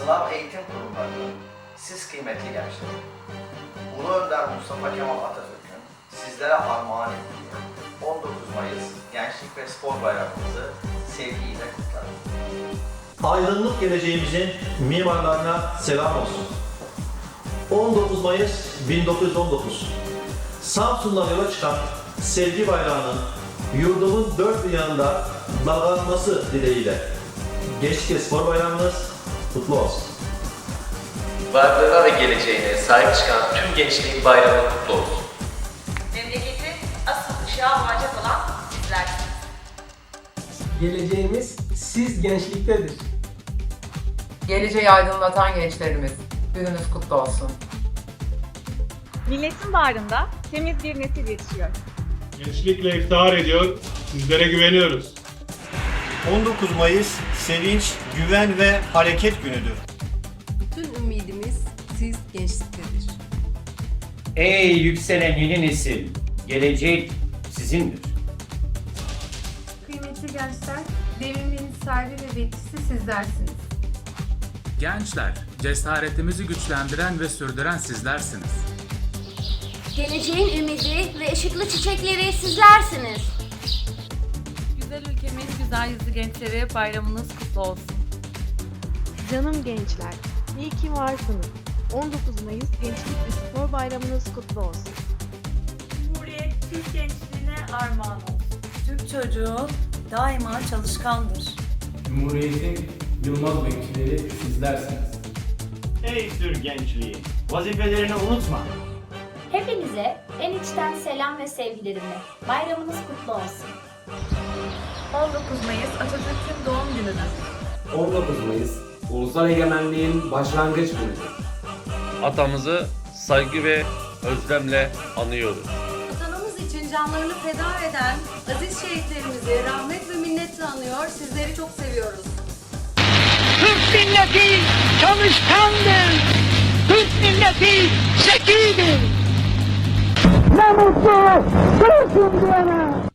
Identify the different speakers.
Speaker 1: sınav eğitim kurumları, siz kıymetli gençler, Ulu Önder Mustafa Kemal Atatürk'ün sizlere armağan ettiği 19 Mayıs Gençlik ve Spor Bayramımızı sevgiyle kutlarım.
Speaker 2: Aydınlık geleceğimizin mimarlarına selam olsun. 19 Mayıs 1919. Samsun'dan yola çıkan sevgi bayrağının yurdumun dört bir yanında dalgalanması dileğiyle. Gençlik ve Spor Bayramınız kutlu olsun.
Speaker 3: Varlığına ve geleceğine sahip çıkan tüm gençliğin bayramı kutlu olsun.
Speaker 4: Memleketin asıl ışığa muhacet olan sizlersiniz.
Speaker 5: Geleceğimiz siz gençliktedir.
Speaker 6: Geleceği aydınlatan gençlerimiz, gününüz kutlu olsun.
Speaker 7: Milletin bağrında temiz bir nesil yetişiyor.
Speaker 8: Gençlikle iftihar ediyor, sizlere güveniyoruz.
Speaker 9: 19 Mayıs sevinç, güven ve hareket günüdür.
Speaker 10: Bütün ümidimiz siz gençliktedir.
Speaker 11: Ey yükselen yeni nesil, gelecek sizindir.
Speaker 10: Kıymetli gençler, devrimin sahibi ve bekçisi sizlersiniz.
Speaker 12: Gençler, cesaretimizi güçlendiren ve sürdüren sizlersiniz.
Speaker 13: Geleceğin ümidi ve ışıklı çiçekleri sizlersiniz.
Speaker 4: Güzel yüzlü gençleri bayramınız kutlu olsun.
Speaker 7: Canım gençler, iyi ki varsınız. 19 Mayıs Gençlik ve Spor Bayramınız kutlu olsun.
Speaker 4: Cumhuriyet Türk gençliğine armağan olsun. Türk çocuğu daima çalışkandır.
Speaker 5: Cumhuriyetin yılmaz bekçileri sizlersiniz.
Speaker 9: Ey Türk gençliği, vazifelerini unutma.
Speaker 13: Hepinize en içten selam ve sevgilerimle. Bayramınız kutlu olsun.
Speaker 4: 19 Mayıs Atatürk'ün doğum günüdür.
Speaker 5: 19 Mayıs Ulusal Egemenliğin başlangıç günüdür.
Speaker 3: Atamızı saygı ve özlemle anıyoruz.
Speaker 10: Vatanımız için canlarını feda eden aziz şehitlerimizi rahmet ve minnetle anıyor. Sizleri çok seviyoruz.
Speaker 7: Türk milleti çalışkandır. Türk milleti zekidir. Ne mutlu Türk'üm diyene.